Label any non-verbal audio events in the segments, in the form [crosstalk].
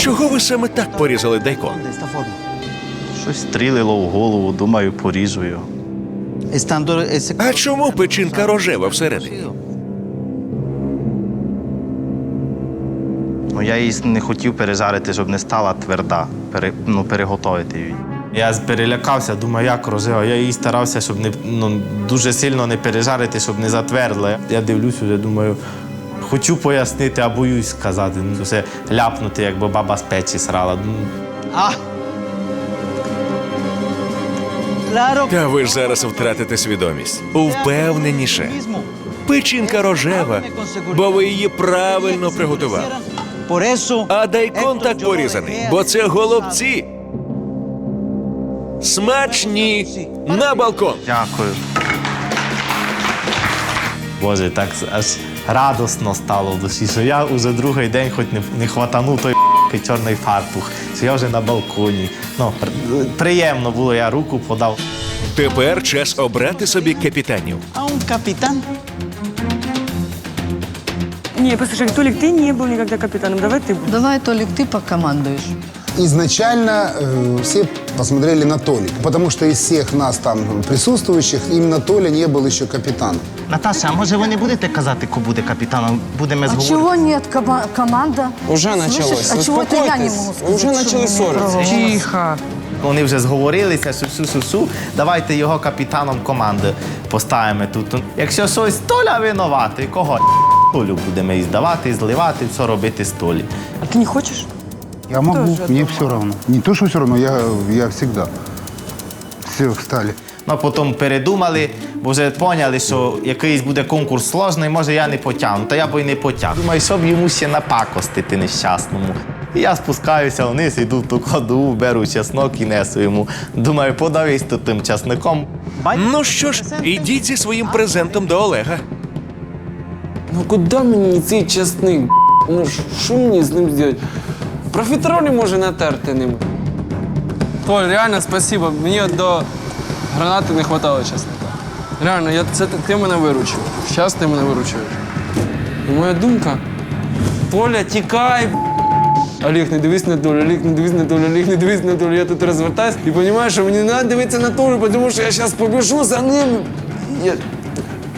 Чого ви саме так порізали дайкон? Щось стрілило в голову, думаю, поріжу його. А чому печінка рожева всередині? Ну, я її не хотів пережарити, щоб не стала тверда, пере, ну, переготовити її. Я перелякався, думаю, як рожева. Я її старався, щоб не ну, дуже сильно не пережарити, щоб не затвердла. Я дивлюсь, вже думаю, хочу пояснити, а боюсь сказати. Ну, Це ляпнути, якби баба з печі срала. Ну, Ah. Та ви ж зараз втратите свідомість. Упевненіше. Печінка рожева, бо ви її правильно приготували. А дайкон так порізаний, бо це голубці. Смачні на балкон. Дякую. Боже, так аж радосно стало в душі, що я уже другий день хоч не, не хватанув той [laughs] чорний фартух, що я вже на балконі. Ну, р- приємно було, я руку подав. Тепер час обрати собі капітанів. A un capitán. Не, послушай, Толик, ты не был никогда капитаном. Давай ты будешь. Давай, Толик, ты покомандуешь. Изначально э, все посмотрели на Толика, потому что из всех нас там присутствующих именно Толя не был еще капитаном. Наташа, а може ви не будете казати, хто буде капітаном? Будемо А зговорити. чего нет кома- команда? Уже Слышишь, началось. А чего это я не Успокойтесь. могу сказать? Уже что начали вы имеете ссориться. право? Тихо. Вони вже зговорилися, су-су-су-су, давайте його капітаном команди поставимо тут. Якщо щось Толя винуватий, кого Толю будемо і здавати, і зливати, все робити з Толі. А ты не хочешь? Я могу, мне все равно. Не то, что все равно, я, я всегда. Все, встали. Ну, потім передумали, бо вже поняли, що якийсь буде конкурс сложний, може я не потягну. Та я б і не потяг. Думаю, щоб йому ще напакостити нещасному. І я спускаюся вниз, іду в ту кладу, беру чеснок і несу йому. Думаю, подавись тут тим часником. Ну що ж, ідіть зі своїм презентом до Олега. Ну куди мені цей часник? Ну що мені з ним зробити? Профітролі може натерти ним. Толь, реально спасибо. Мені до гранати не вистачало часника. Реально, я, це ти, мене виручив. Зараз ти мене виручуєш. І моя думка. Толя, тікай. Олег, не дивись на долю, Олег, не дивись на долю, Олег, не дивись на долю. Я тут розвертаюсь і розумію, що мені не треба дивитися на долю, тому що я зараз побіжу за ним. Я...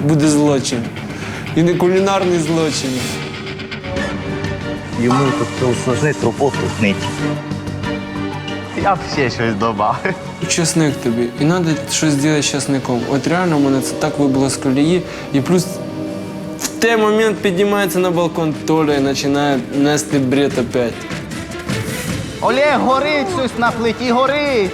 Буде злочин. І не кулінарний злочин. Йому тут це усложнить, роботу нить. Я б ще щось додав. Чесник тобі. І треба щось зробити з чесником. От реально в мене це так вибило з колії. І плюс в той момент піднімається на балкон Толя і починає нести бред опять. Олег, горить щось на плиті, горить.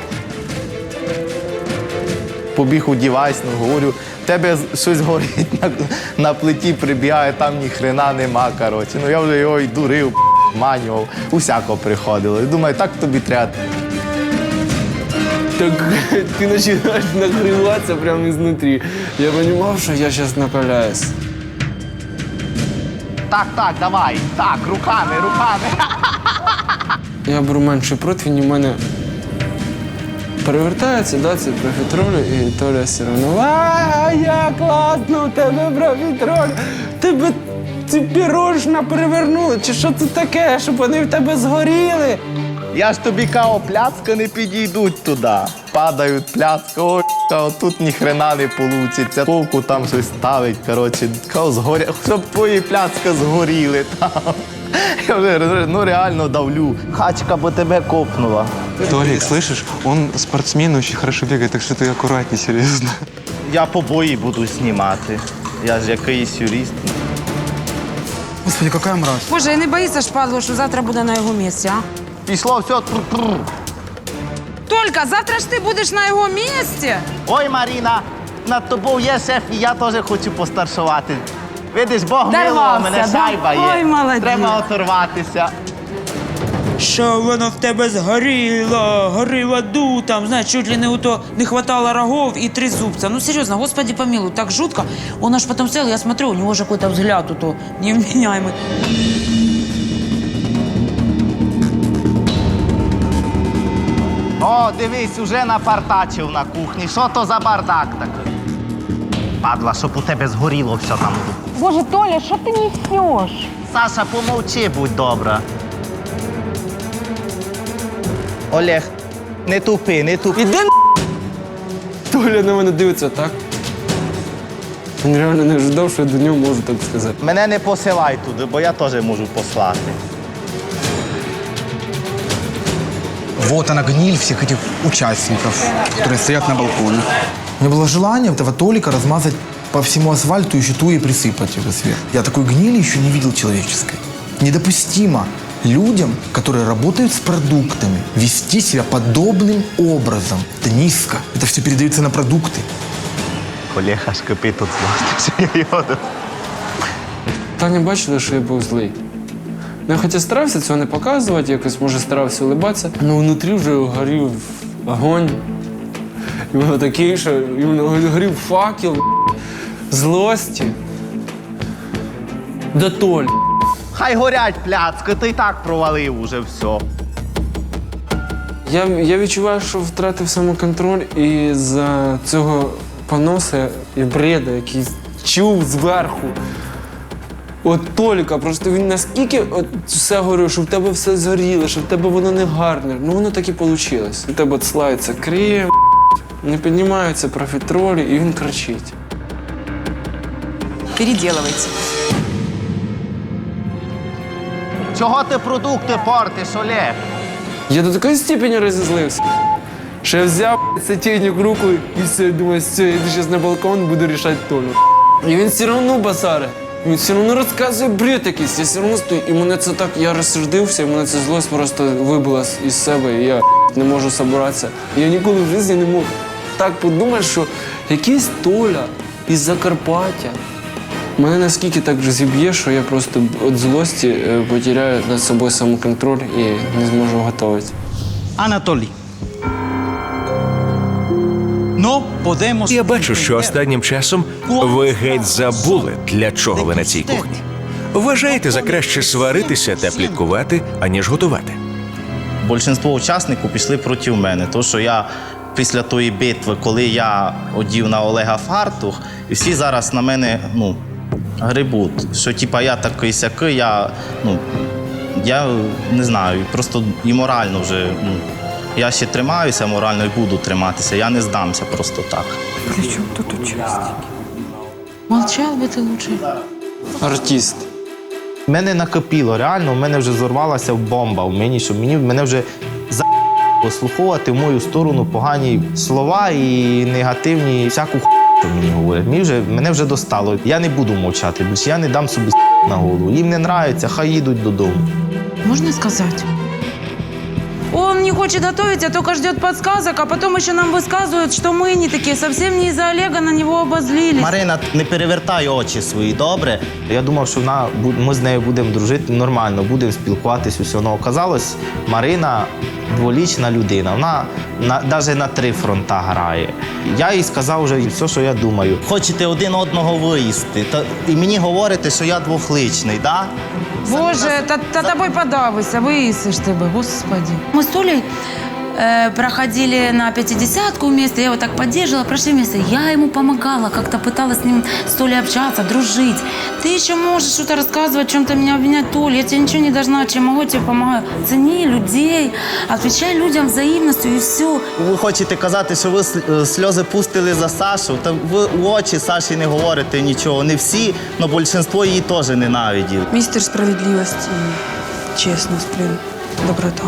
Побіг удівайся, ну, говорю, тебе щось горить на, на плиті, прибігає, там ні хрена нема. Коротше. Ну я вже його і дурив, манював, усяко приходило. І думаю, так тобі треба. Так [laughs] ти починаєш нагріватися прямо ізнутрі. Я розумів, що я зараз накаляюсь. Так, так, давай, так, руками, руками. [laughs] Я беру менший противень, в мене перевертається, да, це профітролю, і Толя все одно. А, як класно у тебе профітроль! Тебе ці пірожна перевернули, чи що це таке, щоб вони в тебе згоріли? Я ж тобі као, пляцка не підійдуть туди. Падають пляцка, о, као, тут ні хрена не получиться. Ковку там щось ставить, коротше, као, згоря, щоб твої пляцка згоріли там. Я вже ну, реально давлю. Хачка бо тебе копнула. Толик, слышишь, он спортсмен, очень хорошо бегает, так что ты аккуратней, серьезно. Я побої буду знімати. Я ж якийсь юрист. Господи, какая мразь. Боже, і не боїться ж, падло, що завтра буде на його місці, а? Пішло все. тру-тру. Тільки завтра ж ти будеш на його місці. Ой, Маріна, над тобою є шеф, і я теж хочу постаршувати. Видиш, Бог милував, мене да? шайба є. Ой, молодець. Треба оторватися. Що воно в тебе згоріло, гори в аду, там, знаєш, чуть ли не у то не хватало рогов и три зубца. Ну, серьезно, господи помилуй, так жутко. Он аж потом сел, я смотрю, у него же какой-то взгляд у то невменяемый. О, дивись, уже напартачив на кухні. Що то за бардак такий? Падла, щоб у тебе згоріло все там. Боже, Толя, що ти несеш? Саша, помовчи, будь добра. Олег, не тупи, не тупи. Іди на Толя на мене дивиться так. Він реально не ожидав, що я до нього можу так сказати. Мене не посилай туди, бо я теж можу послати. Вот она гниль всех этих участников, которые стоят на балконе. У меня было желание этого Толика размазать по всему асфальту, еще ту и присыпать его сверху. Я такой гнили еще не видел человеческой. Недопустимо людям, которые работают с продуктами, вести себя подобным образом. Это низко. Это все передается на продукты. Олег аж кипить тут злости, що я його. [laughs] Таня бачила, що я був злий. Ну, я хоча старався цього не показувати, якось може старався улибатися, але внутрі вже горів огонь. І воно такий, що і воно горів факел злості. До Толь. Хай горять пляцки, ти і так провалив уже все. Я, я відчуваю, що втратив самоконтроль і за цього поноса і бреда, який чув зверху. От Толіка, просто він наскільки от все говорив, що в тебе все згоріло, що в тебе воно не гарне. Ну воно так і вийшло. У тебе слається крем, не піднімаються профітролі, і він кричить. Переделывайте. Чого ти продукти портиш, Олег? Я до такої степені розізлився, що я взяв сотейник в руку і все, думаю, все, я йду зараз на балкон, буду рішати Толю. І він все одно базаре. Він все одно розказує бред якийсь, я все одно стою. І мене це так, я розсердився, і мене ця злость просто вибила з- із себе, і я не можу собиратися. Я ніколи в житті не мог так подумати, що якийсь Толя із Закарпаття мене наскільки так вже зіб'є, що я просто від злості е, потеряю над собою самоконтроль і не зможу готувати. Анатолій. Я бачу, що останнім часом ви геть забули, для чого ви на цій кухні. Вважаєте за краще сваритися та пліткувати, аніж готувати. Більшинство учасників пішли проти мене, тому що я після тої битви, коли я одів на Олега фартух, і всі зараз на мене ну, грибуть. Що типа я такий сякий, я, ну, я не знаю, просто і морально вже. Ну, я ще тримаюся морально і буду триматися. Я не здамся просто так. Молчал бы ты лучше. Артист. мене накипіло, реально, в мене вже зорвалася бомба в мені, що мені мене вже за [laughs] послуховувати в мою сторону погані слова і негативні всяку ху, що мені говорять. Мені вже, мене вже достало. Я не буду мовчати більше, я не дам собі на голову. Їм не нравиться, хай їдуть додому. Можно сказать? Он не хочет готовить, а только ждет подсказок, а потом еще нам высказывают, что мы не такие, совсем не из-за Олега на него обозлились. Марина, не перевертай очі свої, добре? Я думав, що вона, бу- ми з нею будемо дружити нормально, будемо спілкуватись, усе. Но оказалось, Марина дволічна людина. Вона навіть на три фронта грає. Я їй сказав вже все, що я думаю. Хочете один одного виїсти, то, і мені говорите, що я двохличний. Да? Боже, та, та тобі подавися, виїсиш тебе, господі. Мы с Толей э, проходили на 50-ку вместе, я его так поддерживала, прошли вместе. Я ему помогала, как-то пыталась с ним с Толей общаться, дружить. Ты еще можешь что-то рассказывать, в чем-то меня обвинять, Толя, я тебе ничего не должна, чем могу, я тебе помогаю. Цени людей, отвечай людям взаимностью и все. Ви хочете казати, що ви с- е, сльози пустили за Сашу, та ви у очі Саші не говорите нічого. Не всі, але більшість її теж ненавиділи. Мистер справедливость и честность, блин, доброта.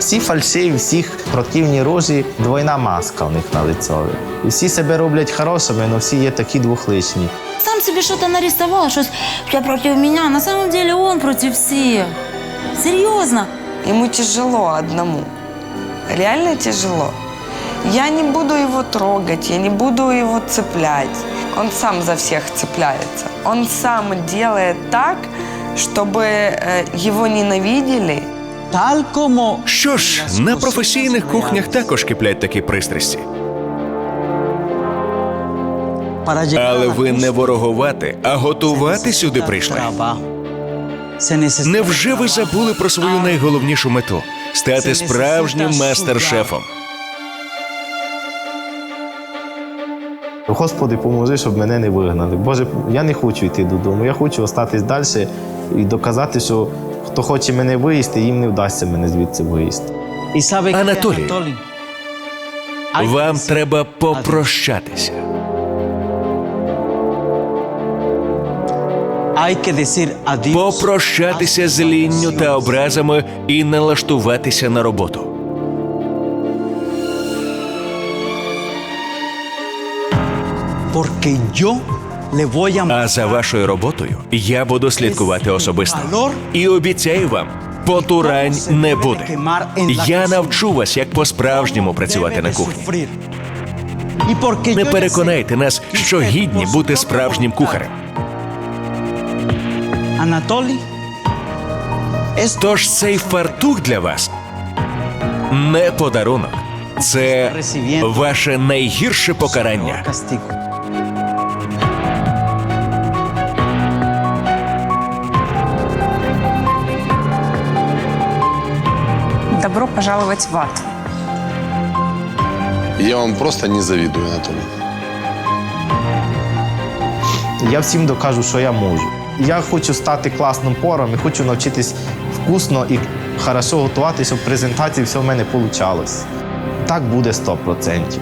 Всі фальшиві, всіх противні рожі, двойна маска у них на лицові. І всі себе роблять хорошими, але всі є такі двохличні. Сам себе что-то нарисовал, что я против меня. На самом деле он против всех. Серьезно. Ему тяжело одному. Реально тяжело. Я не буду его трогать, я не буду его цеплять. Он сам за всех цепляется. Он сам делает так, чтобы его ненавидели. Що ж, на професійних кухнях також киплять такі пристрасті. Але ви не ворогувати, а готувати сюди прийшли. Невже ви забули про свою найголовнішу мету стати справжнім мастер-шефом? Господи, поможи, щоб мене не вигнали. Боже, я не хочу йти додому. Я хочу остатись далі і доказати, що хто хоче мене виїсти, їм не вдасться мене звідси виїсти. Анатолій. Вам треба попрощатися. Попрощатися з лінню та образами і налаштуватися на роботу. Porque yo А за вашою роботою я буду слідкувати особисто. І обіцяю вам, потурань не буде. Я навчу вас, як по-справжньому працювати на кухні. Не переконайте нас, що гідні бути справжнім кухарем. Анатолій, Тож цей фартух для вас не подарунок. Це ваше найгірше покарання. Пожаловать в ад. Я вам просто не завидую, Анатолий. Я всім докажу, що я можу. Я хочу стати класним пором і хочу навчитись вкусно і хорошо готувати, щоб в презентації все в мене вийшло. Так буде 100%.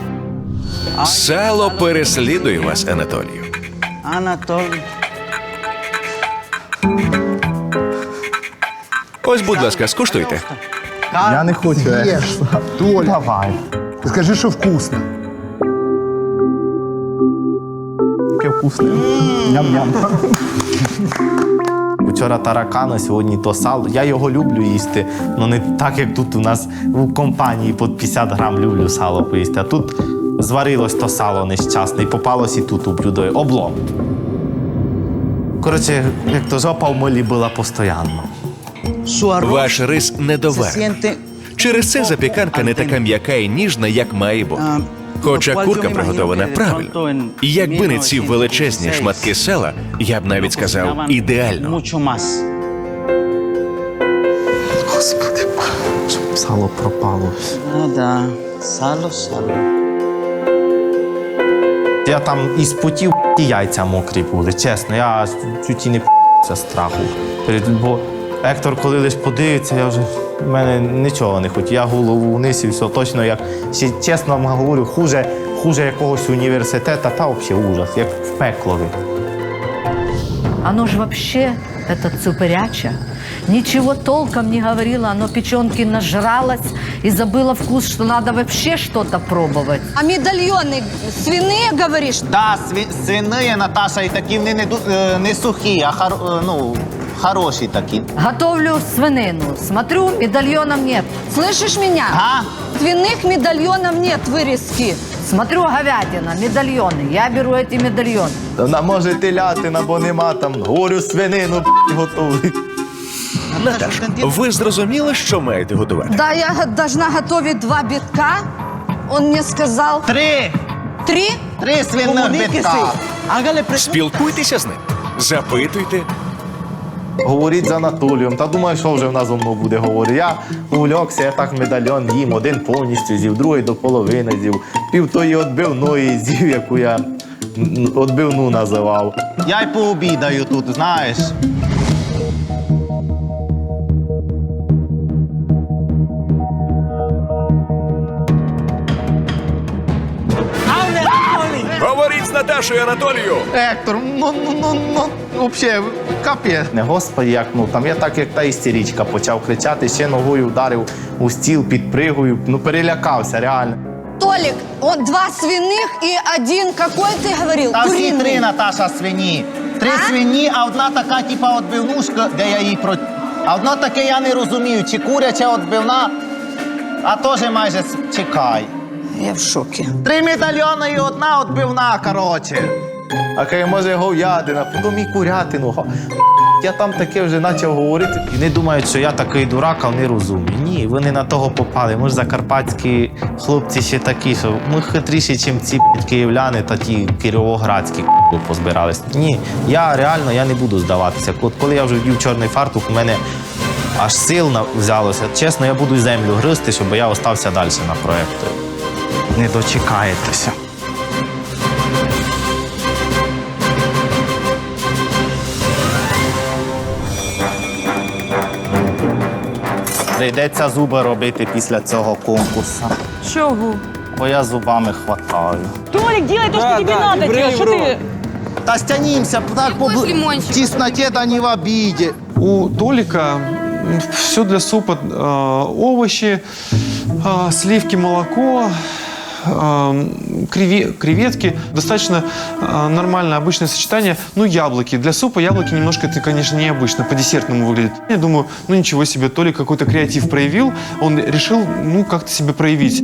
Сало переслідує вас, Анатолію. Анатолій. Ось, будь ласка, скуштуйте. Я не хочу. Ешь, Толя. Давай. Скажи, что вкусно. Таке вкусне. Ням-ням. Вчора таракана, сьогодні то сало. Я його люблю їсти, але не так, як тут у нас в компанії під 50 грам люблю сало поїсти. А тут зварилось то сало нещасне і попалось і тут у блюдо. Облом. Коротше, як то жопа в молі була постійно. Ваш рис se недоварений. Через це запіканка не така м'яка і ніжна, як має бути. Хоча курка приготована правильно. І якби не ці величезні шматки села, я б навіть сказав ідеально. Господи, сало пропало. Да. Сало, сало. Я там із потів і яйця мокрі були, чесно, я чуть і не страху. Перед- Бо Ектор, коли лиш подивиться, я вже в мене нічого не хотів. Я голову вниз і все точно, як ще чесно вам говорю, хуже, хуже якогось університету, та взагалі ужас, як в пеклові. Оно же вообще, это цуперяча, ничего толком не говорила, оно печенки нажралось и забыла вкус, что надо вообще что-то пробовать. А медальоны свиные, говоришь? Да, сві, свині, Наташа, і такі вони не, ду- е, не сухі, а хар, е, ну, хороші такі. Готовлю свинину, смотрю, медальонов нет. Слышишь меня? А? Свиных медальонов нет вырезки. Смотрю, говядина, медальоны. Я беру эти медальоны. Вона може телятина, бо нема там. Говорю, свинину готовий. Наташ, ви зрозуміли, що маєте готувати? Да, я должна готовить два битка. Он мне сказал... Три! Три? Три свиних битка. Hágale pre- Спілкуйтеся з ним, запитуйте. Говоріть з Анатолієм. Та думаю, що вже в нас зо мною буде говорити. Я увлекся, я так медальйон їм, один повністю з'їв, другий до половини з'їв, пів тої відбивної з'їв, яку я одбивну називав. Я й пообідаю тут, знаєш. Говоріть з Наташою Анатолію! Ектор, ну, ну, ну, ну, взагалі, капець. Не, господи, як, ну, там я так, як та істеричка, почав кричати, ще ногою вдарив у стіл, підпригую, ну, перелякався, реально. Толик, он два свиных и один, какой ты говорил? Та всі Куриный. три, Наташа, свині. Три свині, а одна така, типа, відбивнушка, де я її про. А одна таке я не розумію, чи куряча відбивна, а теж майже с- чекай. Я в шоке. Три медальйони і одна відбивна, коротше. А каже, може говядина, потім і курятину. Я там таке вже почав говорити. І не думають, що я такий дурак, а вони розумні. Ні, вони на того попали. Ми ж закарпатські хлопці ще такі, що ми хитріші, ніж ці київляни та ті кіровоградські позбирались. Ні, я реально я не буду здаватися. От коли я вже вдів чорний фартух, у мене аж сил на- взялося. Чесно, я буду землю гризти, щоб я остався далі на проєкті Не дочекаєтеся. Прийдеться зуби робити після цього конкурсу. Чого? Бо я зубами хватаю. Толік, делай то, Да, що тобі да, надо, не тя, що бери в ти? Та стянімся, так по в тісноті та не в обіді. У Толика все для супа э, овощи, э, сливки, молоко, э, креви- креветки. Достаточно э, нормальное, обычное сочетание. Ну, яблоки. Для супа яблоки немножко, это, конечно, необычно, по-десертному выглядит. Я думаю, ну ничего себе, Толик какой-то креатив проявил. Он решил, ну, как-то себя проявить.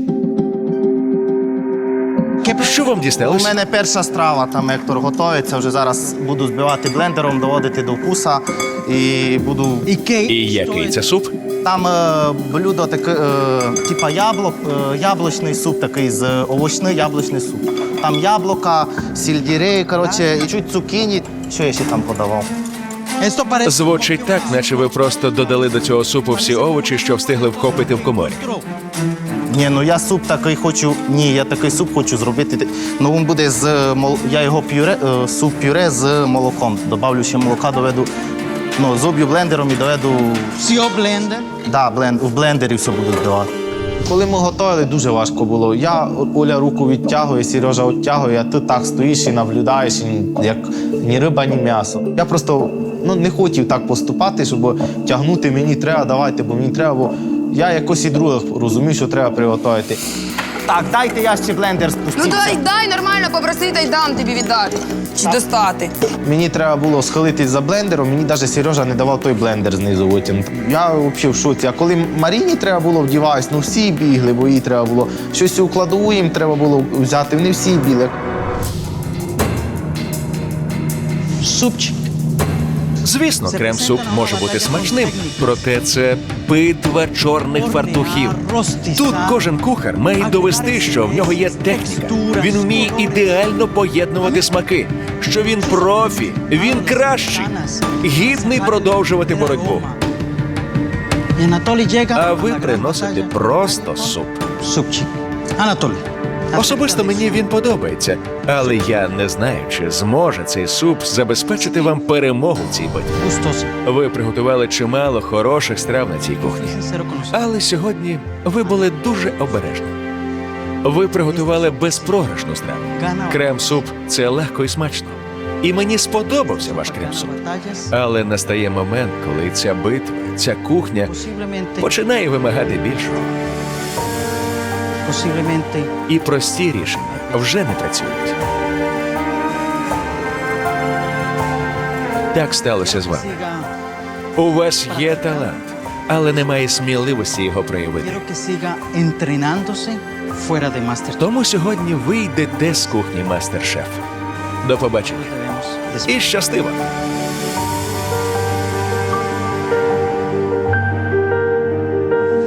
Що вам У мене перша страва, там Ектор готується. Вже зараз буду збивати блендером, доводити до вкуса і буду. І який це суп? Там е, блюдо таке, е, типа яблук, е, яблучний суп, такий з овочний яблучний суп. Там яблука, сільдірей, коротше, і чуть цукіні. Що я ще там подавав? Звучить так, наче ви просто додали до цього супу всі овочі, що встигли вхопити в коморі. Ні, ну я суп такий хочу. Ні, я такий суп хочу зробити. Ну він буде з мол... я його пюре, е, суп пюре з молоком. Добавлю ще молока, доведу. Ну, зуб'ю блендером і доведу. Всі блендер. Да, бленд, в блендері все буду збивати. Коли ми готували, дуже важко було. Я Оля руку відтягує, Сережа відтягує, а ти так стоїш і наблюдаєш, і як ні риба, ні м'ясо. Я просто ну, не хотів так поступати, щоб тягнути мені треба, давайте, бо мені треба. Бо я якось і других розумію, що треба приготувати. Так, дайте я ще блендер Ну дай, дай нормально попроси, дай дам тобі віддати. Чи достати. Мені треба було схилитись за блендером, мені навіть Сережа не давав той блендер знизу витягнути. Я взагалі в шоці. А коли Маріні треба було вдіватись, ну всі бігли, бо їй треба було щось у кладову їм треба було взяти. Вони всі бігли. Супчик. Звісно, крем-суп може бути смачним, проте це битва чорних фартухів. Тут кожен кухар має довести, що в нього є техніка. Він вміє ідеально поєднувати смаки, що він профі, він кращий, гідний продовжувати боротьбу. А ви приносите просто суп. Супчик. Анатолій. Особисто мені він подобається, але я не знаю, чи зможе цей суп забезпечити вам перемогу в цій битві. Ви приготували чимало хороших страв на цій кухні. Але сьогодні ви були дуже обережні. Ви приготували безпрограшну страву. Крем-суп це легко і смачно. І мені сподобався ваш крем-суп. Але настає момент, коли ця битва, ця кухня починає вимагати більшого. І прості рішення вже не працюють. Так сталося з вами. У вас є талант, але немає сміливості його проявити. Тому сьогодні ви йдете з кухні мастер-шеф. До побачення. І щастиво!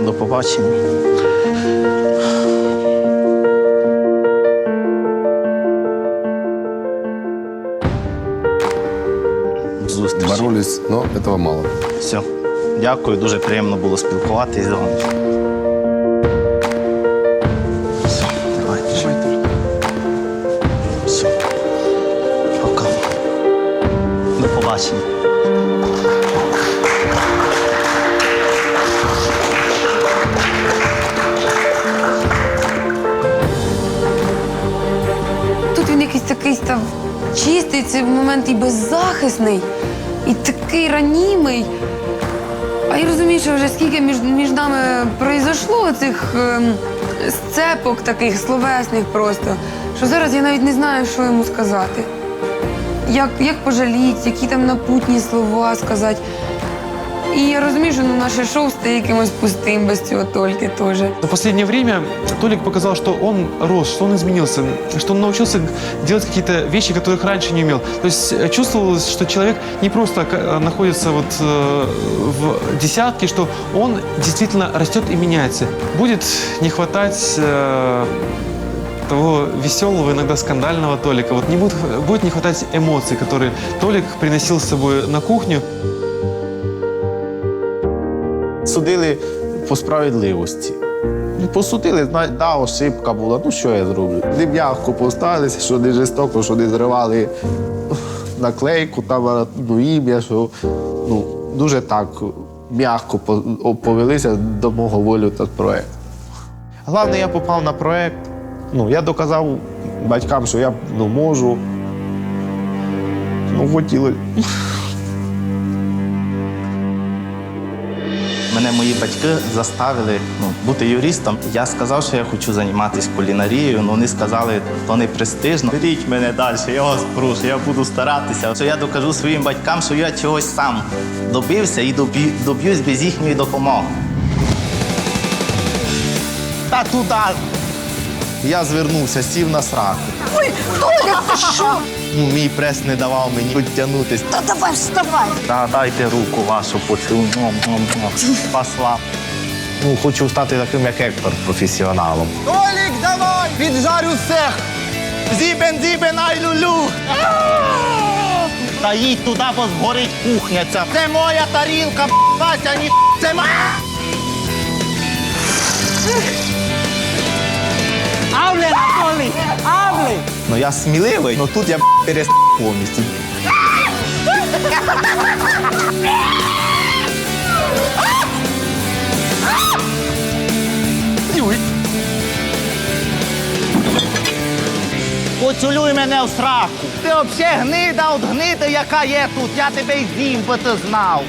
До побачення. Зустріч. Боролись, но этого мало. Все. Дякую, дуже приємно було спілкуватися з вами. Все, давайте. Все. Пока. До побачення. Тут він якийсь такий став чистий, цей момент і беззахисний, і такий ранімий. А я розумію, що вже скільки між, між нами произошло цих ем, сцепок таких словесних просто, що зараз я навіть не знаю, що йому сказати. Як, як пожаліть, які там напутні слова сказати. І я розумію, що ну, наше шоу стає якимось пустим без цього тільки теж. За последнее время Толик показал, что он рос, что он изменился, что он научился делать какие-то вещи, которых раньше не умел. То есть э, чувствовалось, что человек не просто э, находится вот э, в десятке, что он действительно растет и меняется. Будет не хватать э, того веселого, иногда скандального Толика. Вот не будет, будет не хватать эмоций, которые Толик приносил с собой на кухню. Судили по справедливості. Ну, Посудили, да, ошибка була, ну що я зроблю? Не м'яко поставилися, що не жорстоко, що не зривали наклейку, там ну, ім'я, що ну, дуже так м'яко повелися до мого волю та проєкту. Головне, я попав на проєкт. Ну, я доказав батькам, що я ну, можу. Ну, хотіли. Мене мої батьки заставили ну, бути юристом. Я сказав, що я хочу займатися кулінарією, але вони сказали, то не престижно. Беріть мене далі, я вас прошу, я буду старатися. Що я докажу своїм батькам, що я чогось сам добився і доб'ю- доб'юсь без їхньої допомоги. Та туди. Я звернувся, сів на сраку. Ой, Толя, ти що? Ну, мій прес не давав мені підтягнутися. Та давай вставай. Та дайте руку вашу поцілую. Пасла. Ну, хочу стати таким, як Ектор, професіоналом. Толік, давай! Піджарю всех! Зібен, зібен, ай! Та їдь туди, бо згорить кухня ця. Це моя тарілка, Вася, ні це моя! ¡Hable, Anatoly! ¡Hable! Ну я сміливий, але тут я перест повністю. Поцілуй мене в сраку. Ти взагалі гнида от гниди, яка є тут. Я тебе й з'їм, бо ти знав.